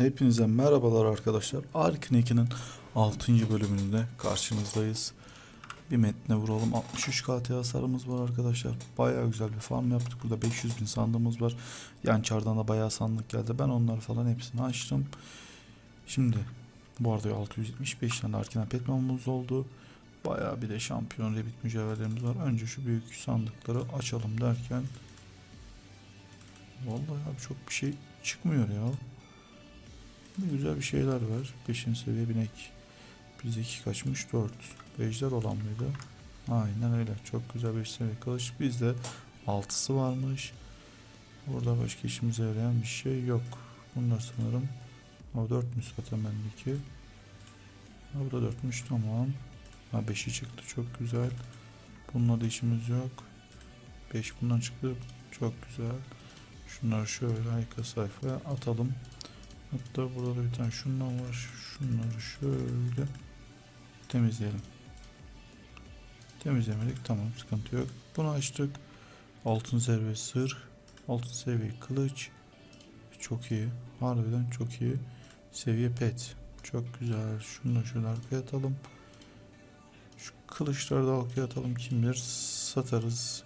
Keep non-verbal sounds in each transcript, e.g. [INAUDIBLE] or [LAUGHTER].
Hepinize merhabalar arkadaşlar. Arkin 2'nin 6. bölümünde karşınızdayız. Bir metne vuralım. 63 KT hasarımız var arkadaşlar. Bayağı güzel bir farm yaptık. Burada 500 bin sandığımız var. Yan çardan da bayağı sandık geldi. Ben onları falan hepsini açtım. Şimdi bu arada 675 tane Arkin petmamız oldu. Bayağı bir de şampiyon rebit mücevherlerimiz var. Önce şu büyük sandıkları açalım derken Vallahi abi çok bir şey çıkmıyor ya. Güzel bir şeyler var. 5. seviye binek. Bizdeki kaçmış 4. Ejder olan mıydı? Aynen öyle. Çok güzel 5 seviye kılıç. Bizde 6'sı varmış. Burada başka işimize yarayan bir şey yok. Bunlar sanırım. O 4'müş zaten bendeki. Ha, bu da 4'müş tamam. Ha 5'i çıktı çok güzel. Bununla da işimiz yok. 5 bundan çıktı. Çok güzel. Şunları şöyle arka sayfaya atalım. Hatta burada da bir tane şundan var. Şunları şöyle temizleyelim. Temizlemedik tamam sıkıntı yok. Bunu açtık. Altın seviye sır. Altın seviye kılıç. Çok iyi. Harbiden çok iyi. Seviye pet. Çok güzel. Şunu da şöyle arkaya atalım. Şu kılıçları da arkaya atalım. Kim bilir satarız.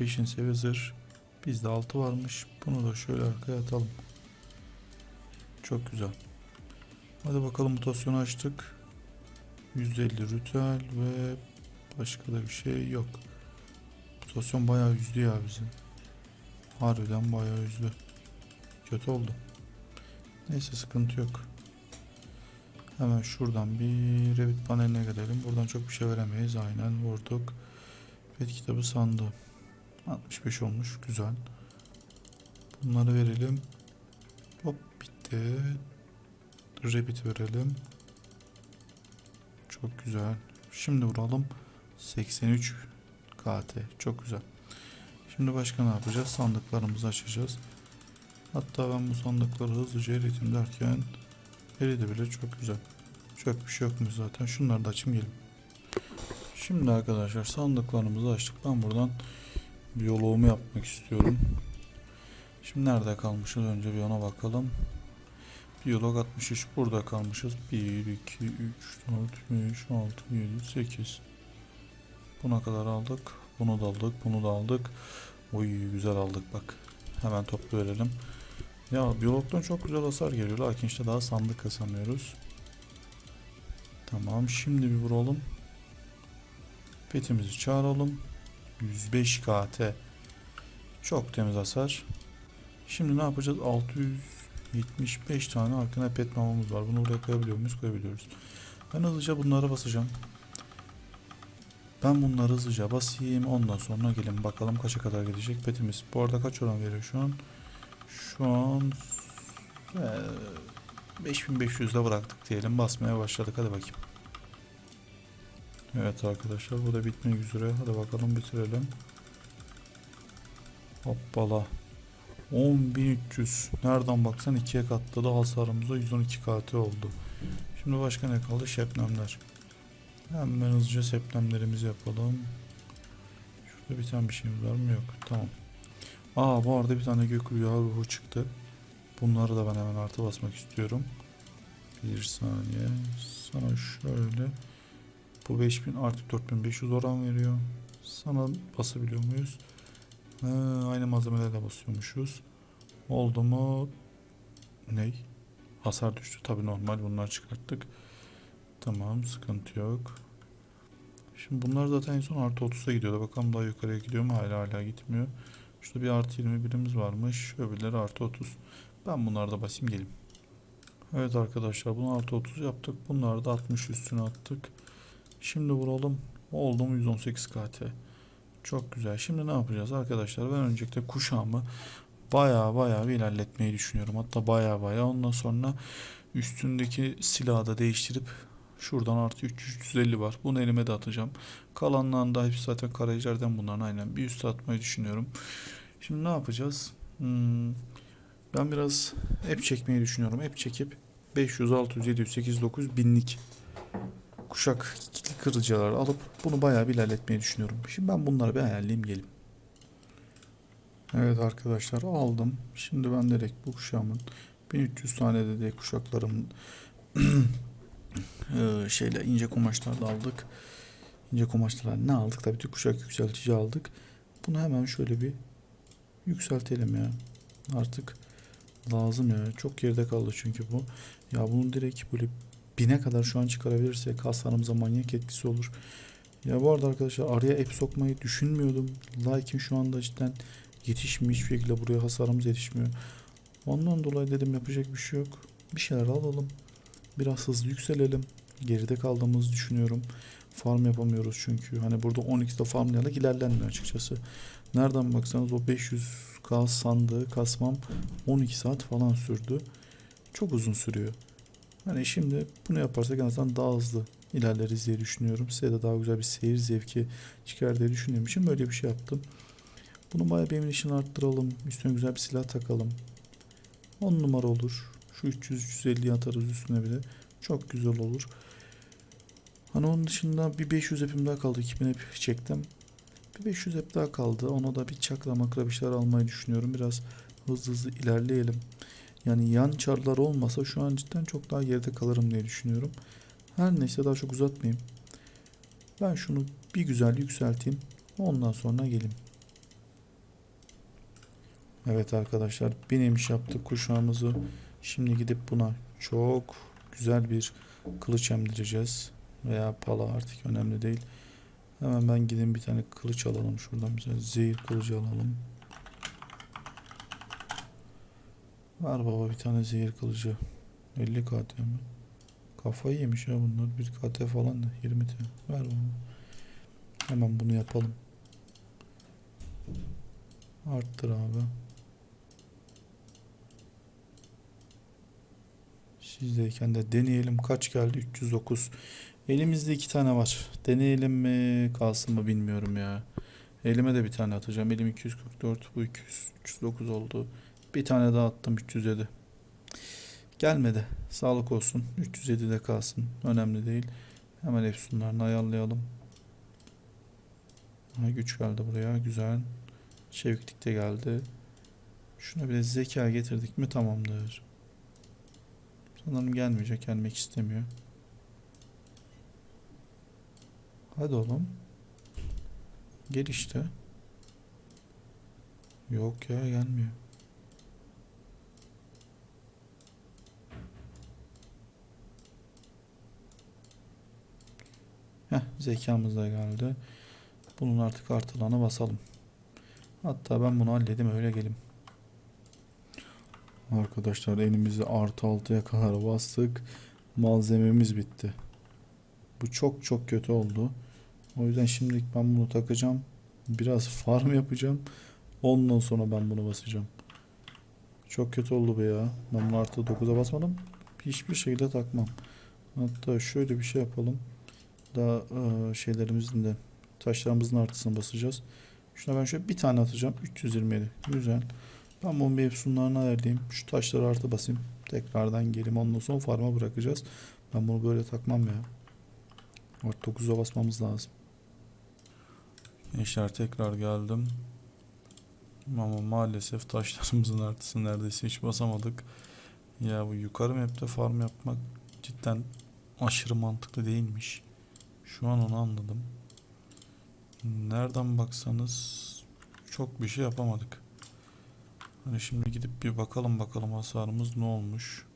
5. seviye zırh. Bizde 6 varmış. Bunu da şöyle arkaya atalım. Çok güzel. Hadi bakalım mutasyonu açtık. %50 ritüel ve başka da bir şey yok. Mutasyon bayağı üzdü ya bizi. Harbiden bayağı üzdü. Kötü oldu. Neyse sıkıntı yok. Hemen şuradan bir Revit paneline girelim. Buradan çok bir şey veremeyiz. Aynen vurduk. Pet kitabı sandı. 65 olmuş. Güzel. Bunları verelim. Bitti. Rabbit verelim. Çok güzel. Şimdi vuralım. 83 KT. Çok güzel. Şimdi başka ne yapacağız? Sandıklarımızı açacağız. Hatta ben bu sandıkları hızlıca eritim derken eridi bile çok güzel. Çok bir şey yokmuş zaten. Şunları da açayım gelin. Şimdi arkadaşlar sandıklarımızı açtık. Ben buradan biyoloğumu yapmak istiyorum. Şimdi nerede kalmışız? Önce bir ona bakalım. Biyolog 63 burada kalmışız. 1, 2, 3, 4, 5, 6, 7, 8. Buna kadar aldık. Bunu da aldık. Bunu da aldık. Oy güzel aldık bak. Hemen toplu verelim. Ya biyologdan çok güzel hasar geliyor. Lakin işte daha sandık kasamıyoruz. Tamam şimdi bir vuralım. Petimizi çağıralım. 105 KT. Çok temiz hasar. Şimdi ne yapacağız? 675 tane arkana pet mamamız var. Bunu buraya koyabiliyor muyuz? Koyabiliyoruz. Ben hızlıca bunlara basacağım. Ben bunları hızlıca basayım. Ondan sonra gelin bakalım kaça kadar gidecek petimiz. Bu arada kaç oran veriyor şu an? Şu an eee, 5500'de bıraktık diyelim. Basmaya başladık. Hadi bakayım. Evet arkadaşlar bu da bitmek üzere. Hadi bakalım bitirelim. Hoppala. 10.300. Nereden baksan ikiye katladı hasarımıza 112 KT oldu. Şimdi başka ne kaldı? Şebnemler. Hemen hızlıca septemlerimizi yapalım. Şurada bir tane bir şeyimiz var mı? Yok. Tamam. Aa bu arada bir tane gök rüya ruhu çıktı. Bunları da ben hemen artı basmak istiyorum. Bir saniye. Sana şöyle. Bu 5000 artı 4500 oran veriyor. Sana basabiliyor muyuz? Ha, aynı malzemelerle basıyormuşuz. Oldu mu? Ney? Hasar düştü. Tabi normal bunları çıkarttık. Tamam sıkıntı yok. Şimdi bunlar zaten en son artı 30'a gidiyordu. Bakalım daha yukarıya gidiyor mu? Hala hala gitmiyor. Şurada bir artı 20 birimiz varmış. Öbürleri artı 30. Ben bunları da basayım gelin. Evet arkadaşlar bunu artı 30 yaptık. Bunları da 60 üstüne attık. Şimdi vuralım. Oldu mu 118 KT. Çok güzel. Şimdi ne yapacağız arkadaşlar? Ben öncelikle kuşağımı baya baya bir ilerletmeyi düşünüyorum. Hatta baya baya ondan sonra üstündeki silahı da değiştirip şuradan artı 350 var. Bunu elime de atacağım. Kalanlarını da hepsi zaten karaciğerden bunların aynen bir üste atmayı düşünüyorum. Şimdi ne yapacağız? Hmm, ben biraz hep çekmeyi düşünüyorum. Hep çekip 500, 600, 700, 800, 900 binlik kuşak kitli kırıcılar alıp bunu bayağı bir ilerletmeyi düşünüyorum. Şimdi ben bunları bir ayarlayayım gelin. Evet arkadaşlar aldım. Şimdi ben direkt bu kuşağımın 1300 tane de, kuşaklarım [CLEARS THROAT] eee, şeyle ince kumaşlarla aldık. İnce kumaşlarla ne aldık? Tabii Türk kuşak yükseltici aldık. Bunu hemen şöyle bir yükseltelim ya. Artık lazım ya. Çok geride kaldı çünkü bu. Ya bunun direkt böyle bine kadar şu an çıkarabilirsek hasarımıza manyak etkisi olur. Ya bu arada arkadaşlar araya app sokmayı düşünmüyordum. Lakin şu anda cidden yetişmiyor. Hiçbir şekilde buraya hasarımız yetişmiyor. Ondan dolayı dedim yapacak bir şey yok. Bir şeyler alalım. Biraz hızlı yükselelim. Geride kaldığımızı düşünüyorum. Farm yapamıyoruz çünkü. Hani burada 12'de farmlayarak ilerlenmiyor açıkçası. Nereden baksanız o 500k sandığı kasmam 12 saat falan sürdü. Çok uzun sürüyor. Hani şimdi bunu yaparsak en azından daha hızlı ilerleriz diye düşünüyorum. Size de daha güzel bir seyir zevki çıkar diye düşündüğüm için böyle bir şey yaptım. Bunu bayağı benim işini arttıralım. Üstüne güzel bir silah takalım. 10 numara olur. Şu 300-350'yi atarız üstüne bile. Çok güzel olur. Hani onun dışında bir 500 epim daha kaldı. 2000 ep çektim. Bir 500 ep daha kaldı. Ona da bir çakra makra bir şeyler almayı düşünüyorum. Biraz hızlı hızlı ilerleyelim. Yani yan çarlar olmasa şu an cidden çok daha geride kalırım diye düşünüyorum. Her neyse daha çok uzatmayayım. Ben şunu bir güzel yükselteyim. Ondan sonra geleyim. Evet arkadaşlar binemiş yaptık kuşağımızı. Şimdi gidip buna çok güzel bir kılıç emdireceğiz. Veya pala artık önemli değil. Hemen ben gideyim bir tane kılıç alalım şuradan bize. Zehir kılıcı alalım. Var baba bir tane zehir kılıcı. 50 KT mi? Kafayı yemiş ya bunlar. 1 KT falan da 20 T. Ver baba. Hemen bunu yapalım. Arttır abi. Sizdeyken de deneyelim. Kaç geldi? 309. Elimizde iki tane var. Deneyelim mi kalsın mı bilmiyorum ya. Elime de bir tane atacağım. Elim 244. Bu 200. 309 oldu. Bir tane daha attım 307. Gelmedi. Sağlık olsun. 307'de kalsın. Önemli değil. Hemen efsunlarını ayarlayalım. Ha, güç geldi buraya. Güzel. Çeviklik de geldi. Şuna bir de zeka getirdik mi tamamdır. Sanırım gelmeyecek. Gelmek istemiyor. Hadi oğlum. Gel işte. Yok ya gelmiyor. Zekamız da geldi. Bunun artık artılarına basalım. Hatta ben bunu halledim öyle gelim. Arkadaşlar elimizi artı altıya kadar bastık. Malzememiz bitti. Bu çok çok kötü oldu. O yüzden şimdilik ben bunu takacağım. Biraz farm yapacağım. Ondan sonra ben bunu basacağım. Çok kötü oldu bu ya. Ben bunu artı 9'a basmadım. Hiçbir şekilde takmam. Hatta şöyle bir şey yapalım. Daha eee, şeylerimizin de taşlarımızın artısını basacağız. Şuna ben şöyle bir tane atacağım. 327. Güzel. Ben bunu bir efsunlarına ayarlayayım. Şu taşları artı basayım. Tekrardan geleyim. Ondan sonra farma bırakacağız. Ben bunu böyle takmam ya. Artı 9'a basmamız lazım. Gençler tekrar geldim. Ama maalesef taşlarımızın artısını neredeyse hiç basamadık. Ya bu yukarı map'te farm yapmak cidden aşırı mantıklı değilmiş. Şu an onu anladım. Nereden baksanız çok bir şey yapamadık. Hani şimdi gidip bir bakalım bakalım hasarımız ne olmuş.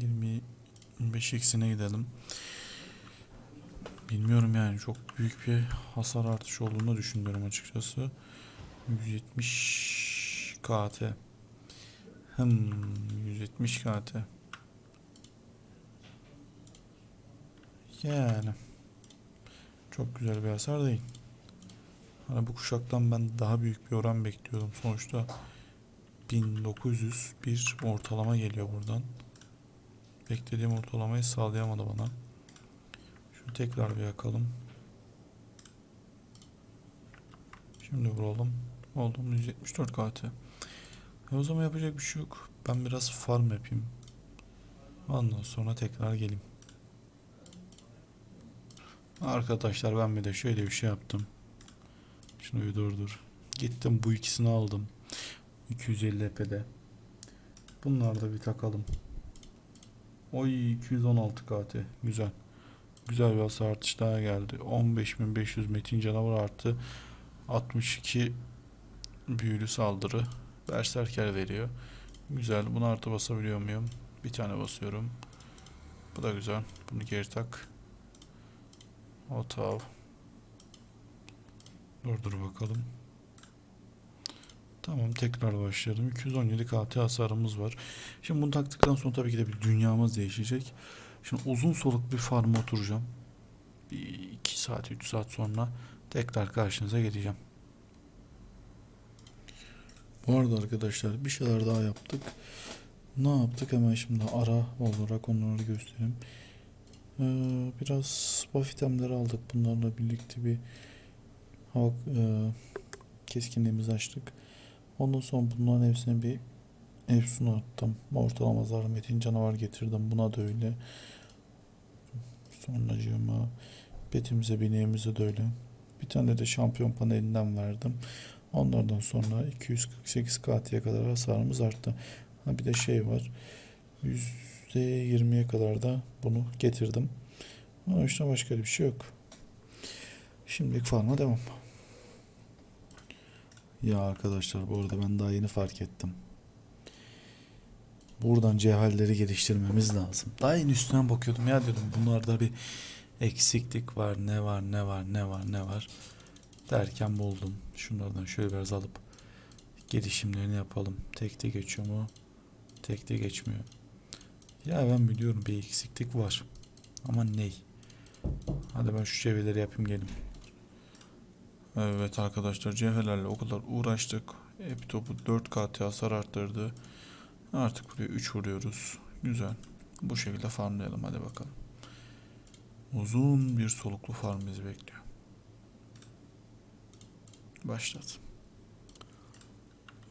25 eksine gidelim. Bilmiyorum yani çok büyük bir hasar artışı olduğunu düşünüyorum açıkçası. 170 KT. Hmm, 170 KT. Yani çok güzel bir hasar değil. Hani bu kuşaktan ben daha büyük bir oran bekliyordum. Sonuçta 1900 bir ortalama geliyor buradan. Beklediğim ortalamayı sağlayamadı bana. Şunu tekrar bir yakalım. Şimdi vuralım. Oldu mu 174 KT. E o zaman yapacak bir şey yok. Ben biraz farm yapayım. Ondan sonra tekrar geleyim. Arkadaşlar ben bir de şöyle bir şey yaptım. Şunu bir durdur. Gittim bu ikisini aldım. 250 EP'de. Bunları da bir takalım. Oy 216 KT. Güzel. Güzel bir hasar artış daha geldi. 15500 metin canavar artı 62 büyülü saldırı. Berserker veriyor. Güzel. Bunu artı basabiliyor muyum? Bir tane basıyorum. Bu da güzel. Bunu geri tak. Otav. Dur dur bakalım. Tamam tekrar başlayalım. 217 KT hasarımız var. Şimdi bunu taktıktan sonra tabii ki de bir dünyamız değişecek. Şimdi uzun soluk bir farma oturacağım. Bir 2 saat 3 saat sonra tekrar karşınıza geleceğim. Bu arada arkadaşlar bir şeyler daha yaptık. Ne yaptık hemen şimdi ara olarak onları göstereyim. Ee, biraz buff itemleri aldık. Bunlarla birlikte bir hava e, keskinliğimizi açtık. Ondan sonra bunların hepsine bir Efsun attım. Ortalama zarar metin canavar getirdim. Buna da öyle. Sonracığıma betimize bineğimize de öyle. Bir tane de şampiyon panelinden verdim. Onlardan sonra 248 KT'ye kadar hasarımız arttı. Ha bir de şey var. %20'ye kadar da bunu getirdim. Ama işte başka bir şey yok. Şimdilik farma devam. Ya arkadaşlar bu arada ben daha yeni fark ettim. Buradan cevherleri geliştirmemiz lazım. Daha yeni üstüne bakıyordum ya dedim bunlarda bir eksiklik var ne var ne var ne var ne var derken buldum. Şunlardan şöyle biraz alıp gelişimlerini yapalım. Tekte geçiyor mu? Tekte geçmiyor. Ya ben biliyorum bir eksiklik var. Ama ney? Hadi ben şu cevherleri yapayım gelin. Evet arkadaşlar cevherlerle o kadar uğraştık. Hep topu 4 kat hasar arttırdı. Artık buraya 3 vuruyoruz. Güzel. Bu şekilde farmlayalım hadi bakalım. Uzun bir soluklu farm bizi bekliyor. Başlat.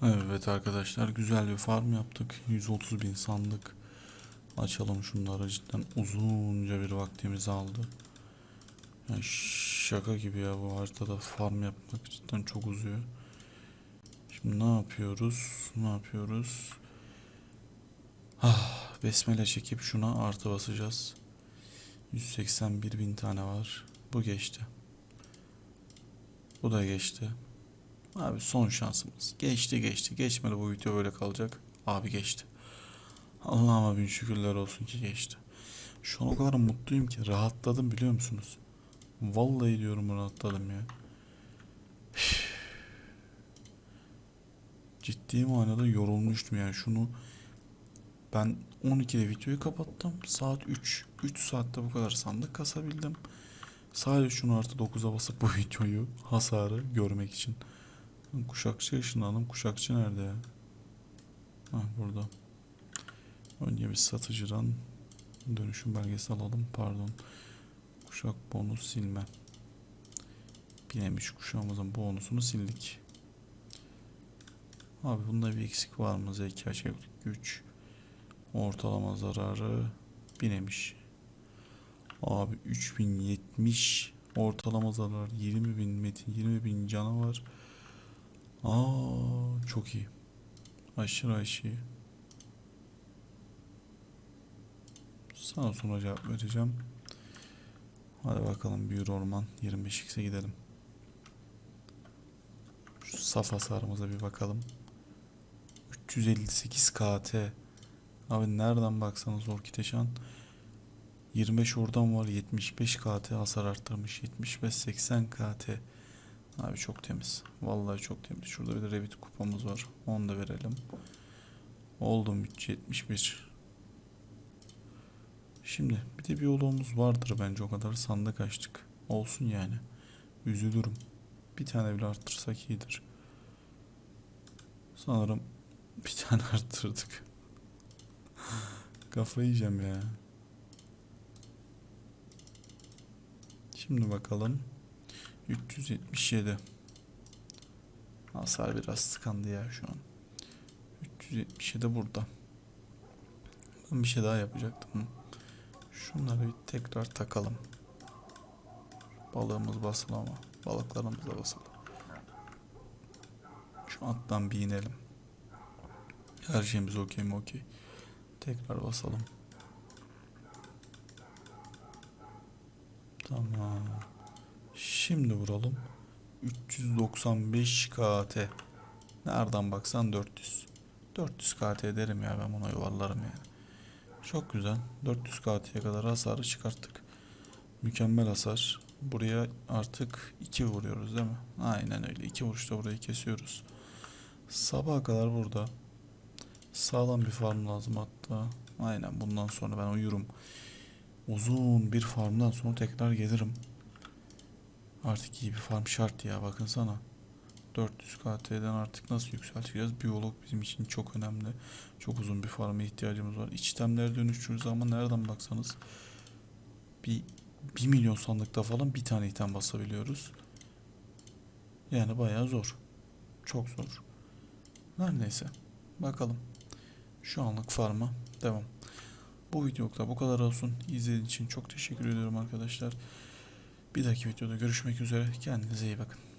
Evet arkadaşlar güzel bir farm yaptık. 130 bin sandık. Açalım şunları cidden uzunca bir vaktimizi aldı. Yani şaka gibi ya bu haritada farm yapmak cidden çok uzuyor. Şimdi ne yapıyoruz? Ne yapıyoruz? Ah, besmele çekip şuna artı basacağız. 181 bin tane var. Bu geçti. Bu da geçti. Abi son şansımız. Geçti geçti. Geçmedi bu video böyle kalacak. Abi geçti. Allah'ıma bin şükürler olsun ki geçti. Şu an o kadar mutluyum ki rahatladım biliyor musunuz? Vallahi diyorum rahatladım ya. Ciddi manada yorulmuştum yani şunu ben 12'de videoyu kapattım. Saat 3. 3 saatte bu kadar sandık kasabildim. Sadece şunu artı 9'a basıp bu [LAUGHS] videoyu hasarı görmek için. Kuşakçı ışınlandım. Kuşakçı nerede ya? Ha burada. Önce bir satıcıdan dönüşüm belgesi alalım. Pardon. Kuşak bonus silme. Bilemiş kuşağımızın bonusunu sildik. Abi bunda bir eksik var mı? Zeka, çevik, güç. Ortalama zararı binemiş. Abi 3070 ortalama zarar 20 bin metin 20 bin canavar. Aa çok iyi. Aşırı aşırı. Sana sonra cevap vereceğim. Hadi bakalım büyür orman 25x'e gidelim. Şu saf hasarımıza bir bakalım. 358 KT. Abi nereden baksanız Orkiteşan 25 oradan var 75 KT hasar arttırmış 75-80 KT Abi çok temiz Vallahi çok temiz Şurada bir de Revit kupamız var Onu da verelim Oldum 371 Şimdi bir de bir yolumuz vardır bence o kadar sandık açtık Olsun yani Üzülürüm Bir tane bile arttırsak iyidir Sanırım bir tane [LAUGHS] arttırdık Kafayı yiyeceğim ya. Şimdi bakalım. 377. Hasar biraz sıkandı ya şu an. 377 burada. Ben bir şey daha yapacaktım. Şunları bir tekrar takalım. Balığımız basılı ama. Balıklarımız da basılı. Şu attan bir inelim. Her şeyimiz okey mi okey. Tekrar basalım. Tamam. Şimdi vuralım. 395 KT. Nereden baksan 400. 400 KT derim ya ben buna yuvarlarım yani. Çok güzel. 400 KT'ye kadar hasarı çıkarttık. Mükemmel hasar. Buraya artık 2 vuruyoruz değil mi? Aynen öyle. 2 vuruşta burayı kesiyoruz. Sabaha kadar burada. Sağlam bir farm lazım hatta. Aynen bundan sonra ben uyurum. Uzun bir farmdan sonra tekrar gelirim. Artık iyi bir farm şart ya bakın sana. 400 KT'den artık nasıl yükselteceğiz? Biyolog bizim için çok önemli. Çok uzun bir farma ihtiyacımız var. İçtemlere dönüştürürüz ama nereden baksanız bir 1 milyon sandıkta falan bir tane item basabiliyoruz. Yani bayağı zor. Çok zor. Her neyse. Bakalım. Şu anlık farma devam. Bu videoda bu kadar olsun. İzlediğiniz için çok teşekkür ediyorum arkadaşlar. Bir dahaki videoda görüşmek üzere. Kendinize iyi bakın.